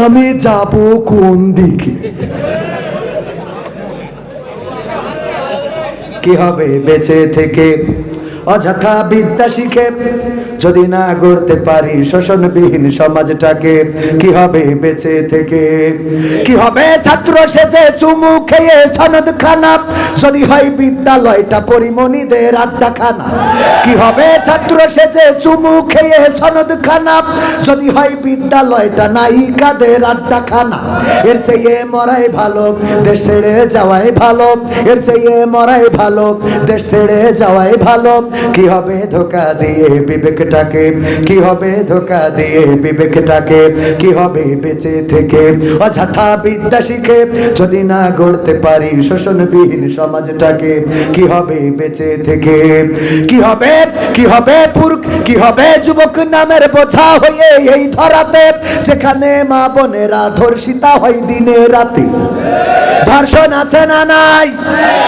আমি যাব কোন দিকে? কি হবে বেঁচে থেকে? অযথা বিদ্যা শিখে যদি না গড়তে পারি শোষণবিহীন সমাজটাকে, কি হবে বেঁচে থেকে? কি হবে ছাত্র সেজে চুমু খেয়ে সনদ খানা যদি হয় বিদ্যালয়টা পরিমণিদের আড্ডা খানা কি হবে ছাত্র সেজে চুমু খেয়ে সনদ খানা যদি হয় বিদ্যালয়টা নায়িকাদের আড্ডা খানা এর চেয়ে মরাই ভালো, দেশ ছেড়ে যাওয়াই ভালো। এর চেয়ে মরাই ভালো, দেশ ছেড়ে যাওয়াই ভালো। কি হবে ধোকা দিয়ে বিবেকটাকে, কি হবে ধোকা দিয়ে বিবেকটাকে, কি হবে বেঁচে থেকে? অযথা বিদ্যা শিখে যদি না গড়তে পারি শোষণবিহীন সমাজটাকে, কি হবে বেঁচে থেকে? কি হবে কি হবে পুরুষ, কি হবে যুবক নামের বোঝা হয়ে এই ধরাতে? যেখানে মা বোনেরা ধর্ষিতা হয় দিনে রাতে। ধর্ষণ আছে না নাই?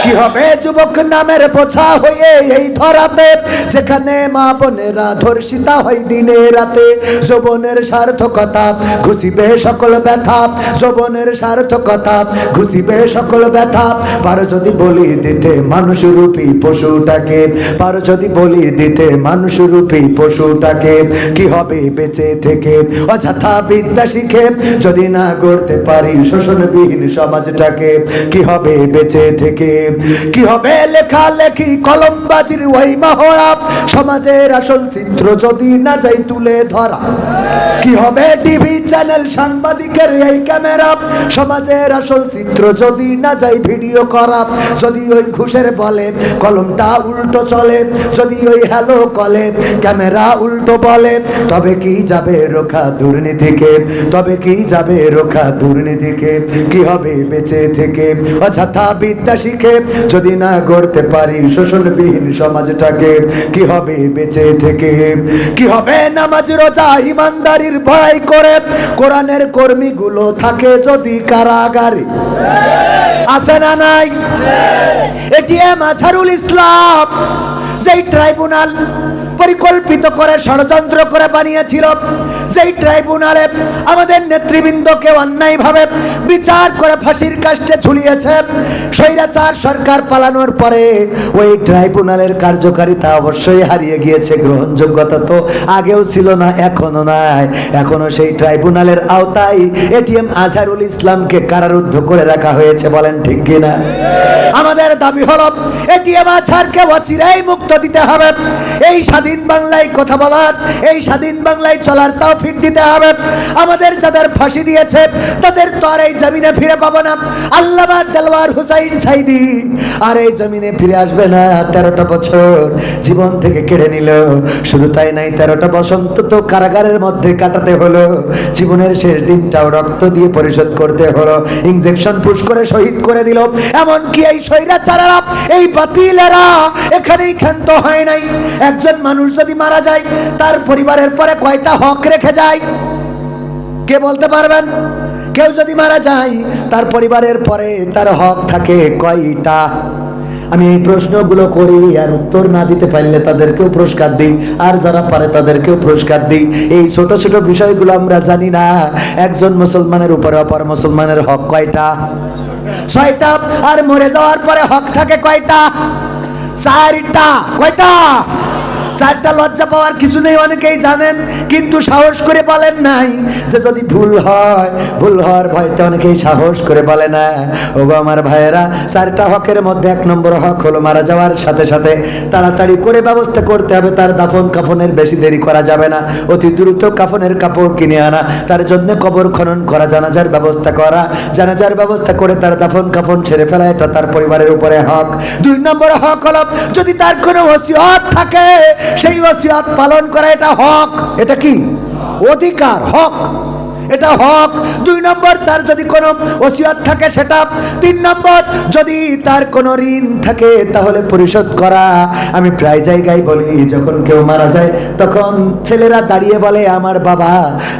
কি হবে যুবক নামের বোঝা হয়ে এই ধরাতে? যেখানে মা বোনেরা ধর্ষিতা হয় দিনে রাতে। যৌবনের সার্থকতা ঘুষিবে সকল ব্যথা। যৌবনের সার্থকতা ঘুষিবে সকল ব্যথা। পারো যদি বলি দিতে মানুষ রূপী পশুটাকে। পারো যদি বলি দিতে মানুষ রূপী পশুটাকে। কি হবে বেঁচে থেকে? অযথা বিদ্যা শিখে যদি না গড়তে পারি শোষণবিহীন সমাজটাকে, কি হবে বেঁচে থেকে? কি হবে লেখালেখি কলমবাজির ওই মহড়া? সমাজের আসল চিত্র যদি না যাই তুলে ধরা। কি হবে টিভি চ্যানেল সাংবাদিকের এই ক্যামেরা? সমাজের আসল চিত্র যদি না যাই ভিডিও করা। যদি ওই ঘুষের বলে কলমটা উল্টো চলে। যদি ওই হ্যালো কলে ক্যামেরা উল্টো বলে। তবে কি যাবে রোখা দুর্নীতিকে? তবে কি যাবে রোখা দুর্নীতিকে? কি হবে বেঁচে থেকে? অযথা বিদ্যা শিখে যদি না গড়তে পারি শোষণবিহীন সমাজটাকে, কি হবে বেঁচে থেকে? কি হবে নামাজ, রোজা ইমানদারির ভয় করে? কোরআনের কর্মীগুলো থাকে যদি কারাগারে। আছে না নাই? এটিএম আছারুল ইসলাম সেই ট্রাইব্যুনাল পরিকল্পিত করে, ষড়যন্ত্র করে বানিয়েছিল। সেই ট্রাইব্যুনালে আমাদের নেতৃবৃন্দকে অন্যায়ভাবে বিচার করে ফাঁসির কাষ্টে ঝুলিয়েছে। স্বৈরাচার সরকার পালানোর পরে ওই ট্রাইব্যুনালের কার্যকারিতা অবশ্যই হারিয়ে গিয়েছে, গ্রহণযোগ্যতা তো আগেও ছিল না, এখনও নাই। এখনও সেই ট্রাইব্যুনালের আওতায় এটিএম আজহারুল ইসলামকে কারারুদ্ধ করে রাখা হয়েছে, বলেন ঠিক কিনা? আমাদের দাবি হল, এটিএম আজহারকে অচিরেই মুক্ত দিতে হবে। এই স্বাধীন বাংলায় কথা বলার, এই স্বাধীন বাংলায় চলার তাও তৌফিক দিতে হবে। আমাদের যাদের ফাঁসি দিয়েছে, তাদের তো আর এই জমিনে ফিরে পাবো না। আল্লামা দেলওয়ার হুসাইন সাইদি আর এই জমিনে ফিরে আসবে না। তেরোটা বছর জীবন থেকে কেড়ে নিল। শুধু তাই নাই, তেরোটা বসন্ত তো কারাগারের মধ্যে কাটাতে হলো। জীবনের শেষ দিনটাও রক্ত দিয়ে পরিশোধ করতে হলো। ইঞ্জেকশন পুশ করে শহীদ করে দিল। এমনকি এই স্বৈরাচারেরা, এই বাতিলেরা এখানেই ক্ষান্ত হয় নাই। একজন মানুষ যদি মারা যায়, তার পরিবারের পরে কয়টা হক রেখে যায়? কে বলতে পারবেন? কেউ যদি মারা যায়, তার পরিবারের পরে তার হক থাকে কয়টা? আমি এই প্রশ্নগুলো করি আর উত্তর না দিতে পারলে তাদেরকেও পুরস্কার দিই, আর যারা পারে তাদেরকেও পুরস্কার দিই। এই ছোট ছোট বিষয়গুলো আমরা জানি না, একজন মুসলমানের উপরে অপর মুসলমানের হক কয়টা? ছয়টা, আর মরে যাওয়ার পরে হক থাকে কয়টা? চারটা, কয়টা? চারটা লজ্জা পাওয়ার কিছু নেই অনেকেই জানেন, কিন্তু সাহস করে বলেন নাই। যে যদি ভুল হয়, ভুল হওয়ার ভয়তে অনেকেই সাহস করে বলে না। ওগো আমার ভাইয়েরা, চারটা হকের মধ্যে এক নম্বর হক হলো মারা যাওয়ার সাথে সাথে তাড়াতাড়ি করে ব্যবস্থা করতে হবে, তার দাফন কাফনের বেশি দেরি করা যাবে না। অতি দ্রুত কাফনের কাপড় কিনে আনা, তার জন্য কবর খনন করা, জানাজার ব্যবস্থা করা, জানাজার ব্যবস্থা করে তার দাফন কাফন ছেড়ে ফেলা, এটা তার পরিবারের উপরে হক। দুই নম্বর হক হলো, যদি তার কোনো ওসিয়ত থাকে সেই ওসিয়ত পালন করা এটা হক। এটা কি? অধিকার হক। এটা হক। দুই নম্বর, তার যদি কোনো ওসিয়ত থাকে সেটা। তিন নম্বর, যদি তার কোনো ঋণ থাকে, তাহলে পরিশোধ করা। আমি প্রায় জায়গায় বলি, যখন কেউ মারা যায়, তখন ছেলেরা দাঁড়িয়ে বলে, আমার বাবা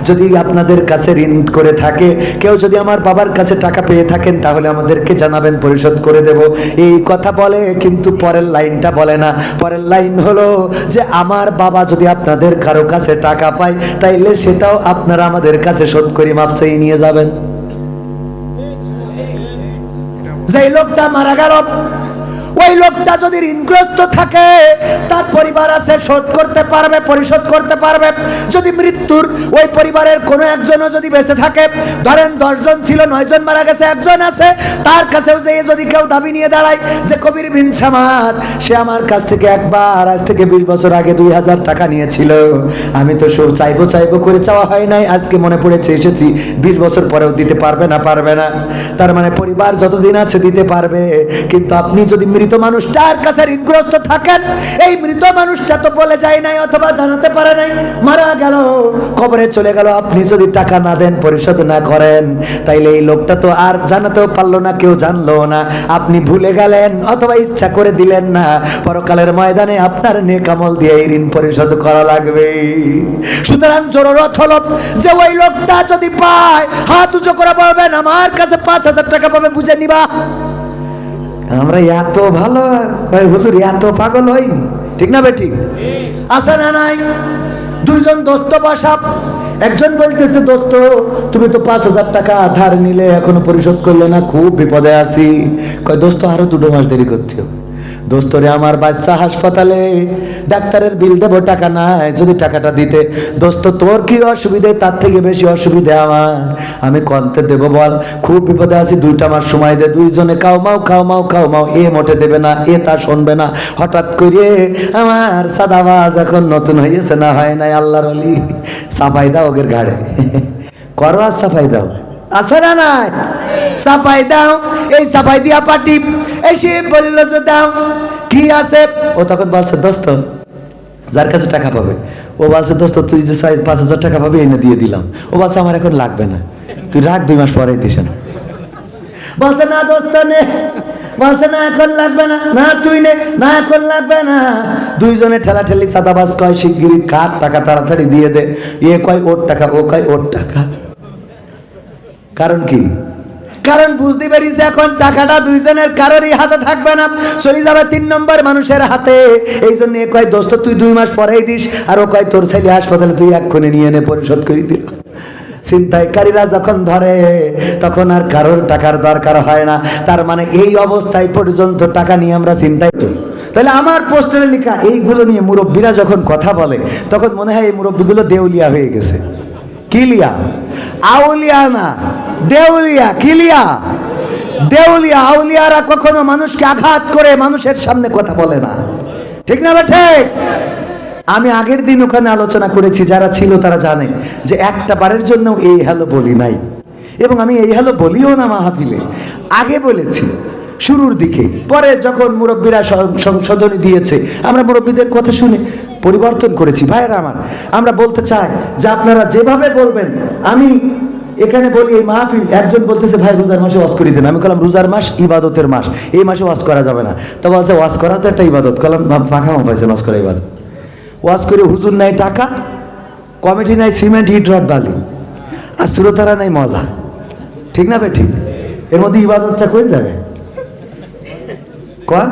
যদি আপনাদের কাছে ঋণ করে থাকে, কেউ যদি আমার বাবার কাছে টাকা পেয়ে থাকেন, তাহলে আমাদেরকে জানাবেন, পরিশোধ করে দেব। এই কথা বলে, কিন্তু পরের লাইনটা বলে না। পরের লাইন হলো যে, আমার বাবা যদি আপনাদের কারও কাছে টাকা পায়, তাইলে সেটাও আপনারা আমাদের কাছে শোধ করি মাপ চাই নিয়ে যাবেন। যেই লোকটা মারা গেল ওই লোকটা যদি ঋণগ্রস্ত থাকে, তার পরিবার আছে, শোধ করতে পারবে, পরিশোধ করতে পারবে। যদি মৃত্যুর ওই পরিবারের কোনো একজনও যদি বেঁচে থাকে, ধরেন দশজন ছিল, নয়জন মারা গেছে, একজন আছে, তার কাছেও যে যদি কেউ দাবি নিয়ে দাঁড়ায় যে, কবির বিন সামাদ, সে আমার কাছ থেকে একবার, আজ থেকে বিশ বছর আগে দুই হাজার টাকা নিয়েছিল। আমি তো সব চাইব চাইব করে চাওয়া হয় নাই, আজকে মনে পড়েছে, এসেছি। বিশ বছর পরেও দিতে পারবে না পারবে না। তার মানে পরিবার যতদিন আছে দিতে পারবে, কিন্তু আপনি যদি মৃত মানুষটার কাছে ঋণগ্রস্ত থাকেন, এই মৃত মানুষটা তো বলে যায় নাই অথবা জানাতে পারে নাই। মারা গেল, কবরে চলে গেল। আপনি যদি টাকা না দেন, পরিশোধ না করেন, তাইলে এই লোকটা তো আর জানাতেও পারল না, কেউ জানলো না। আপনি ভুলে গেলেন অথবা ইচ্ছা করে দিলেন না। পরকালের ময়দানে আপনার নেকামল দিয়ে এই ঋণ পরিশোধ করা লাগবে। সুতরাং জরুরত হলো যে ওই লোকটা যদি পায়, হাত উঁচু করে বলবেন, আমার কাছে পাঁচ হাজার টাকা পাবে, বুঝে নিবা। আমরা এত ভালো হুজুর, এত পাগল হইনি? ঠিক না বেটি আছে না নাই? দুইজন দোস্ত বাসাপ একজন বলতেছে, দোস্ত, তুমি তো পাঁচ হাজার টাকা ধার নিলে, এখনও পরিশোধ করলে না, খুব বিপদে আছি। কয়, দোস্ত, আরও দুটো মাস দেরি করতে হবে। দোস্তরে, আমার বাচ্চা হাসপাতালে ডাক্তারের বিল দেবো টাকা নাই, যদি টাকাটা দিতে। দোস্ত, তোর কি অসুবিধে? তার থেকে বেশি অসুবিধে আমার। আমি কন্তে দেবো বল, খুব বিপদে আছি, দুইটা মাস সময় দে। দুইজনে কাউ মাও, খাও মাও খাও মাও, এ মোটে দেবে না, এ তা শুনবে না। হঠাৎ করে আমার সাদা সাদাবাজ এখন নতুন হয়েছে না, হয় নাই আল্লাহর অলি। সাফাই দাও ওগের ঘাড়ে। করো আর সাফাই দাও। আছে না নাই? সাফাই দাও, এই সাফাই দিয়া পাটি। এসে বলল যে দাও, কি আছে? ও তখন বলছে, দোস্ত, যার কাছে টাকা পাবে। ও বলছে, দোস্ত, তুই যে পাঁচ হাজার টাকা পাবি, এনে দিয়ে দিলাম। ও বলছে, আমার এখন লাগবে না। তুই রাখ দুই মাস পরে দিস না বলছে, না দোস্ত, নে। বলছে, না, এখন লাগবে না। না, তুই নে। না, এখন লাগবে না। দুইজনে ঠেলা ঠেলি সাদাবাস কয় শিগগিরি কার টাকা তাড়াতাড়ি দিয়ে দে। এ কয়, ওর টাকা, ও কয়, ওর টাকা। কারণ কি? কারণ বুঝতে পারিস এখন টাকাটা দুইজনের কারোরই হাতে থাকবে না। চলে যাবে তিন নম্বর মানুষের হাতে। এই জন্য কয়, দোস্ত, তুই দুই মাস পরেই দিস। আর ও কয়, তোর ছেলে হাসপাতালে তুই এক্ষুনি নিয়ে এনে পরিশোধ করে দিল ছিনতাইকারীরা যখন ধরে, তখন আর কারোর টাকার দরকার হয় না। তার মানে এই অবস্থায় পর্যন্ত টাকা নিয়ে আমরা চিন্তাই তো তাহলে আমার পোস্টারে লেখা, এইগুলো নিয়ে মুরব্বীরা যখন কথা বলে, তখন মনে হয় এই মুরব্বীগুলো দেউলিয়া হয়ে গেছে। কিলিয়া আউলিয়া না দেউলিয়া কিলিয়া দেউলিয়া আউলিয়ারা কখনো মানুষকে আঘাত করে মানুষের সামনে কথা বলে না। ঠিক না বা ঠিক? আমি আগের দিন ওখানে আলোচনা করেছি, যারা ছিল তারা জানে যে একটা বারের জন্য এই হ্যালো বলি নাই। এবং আমি এই হ্যালো বলিও না মাহফিলে। আগে বলেছি, শুরুর দিকে। পরে যখন মুরব্বীরা সংশোধনী দিয়েছে, আমরা মুরব্বীদের কথা শুনে পরিবর্তন করেছি। ভাইয়েরা আমার, আমরা বলতে চাই যে আপনারা যেভাবে বলবেন, আমি এখানে বলি এই মাহফিল, একজন বলতেছে, ভাই, রোজার মাসে ওয়াজ করে দেন। আমি কলাম রোজার মাস ইবাদতের মাস, এই মাসে ওয়াজ করা যাবে না। তো বলছে, ওয়াজ করা তো একটা ইবাদত। কলাম পাখা পাইছে ওয়াজ করা ইবাদত। ওয়াজ করে, হুজুর নাই টাকা, কমিটি নাই সিমেন্ট ইট রড, বালি। আর শ্রোতারা নাই মজা। ঠিক না ভাই, ঠিক? এর মধ্যে ইবাদতটা কই যাবে কন?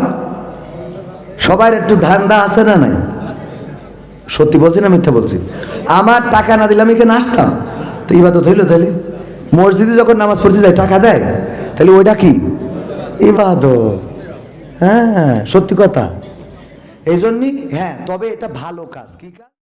সবার একটু ধান্দা আছে না নাই? সত্যি বলছি না মিথ্যা বলছি? আমার টাকা না দিলে আমি এখানে আসতাম? তো ইবাদত হইল তাহলে মসজিদে যখন নামাজ পড়তে যায়, টাকা দেয়? তাহলে ওইটা কি? ইবাদত। হ্যাঁ সত্যি কথা। এই জন্যই হ্যাঁ তবে এটা ভালো কাজ। কি কাজ?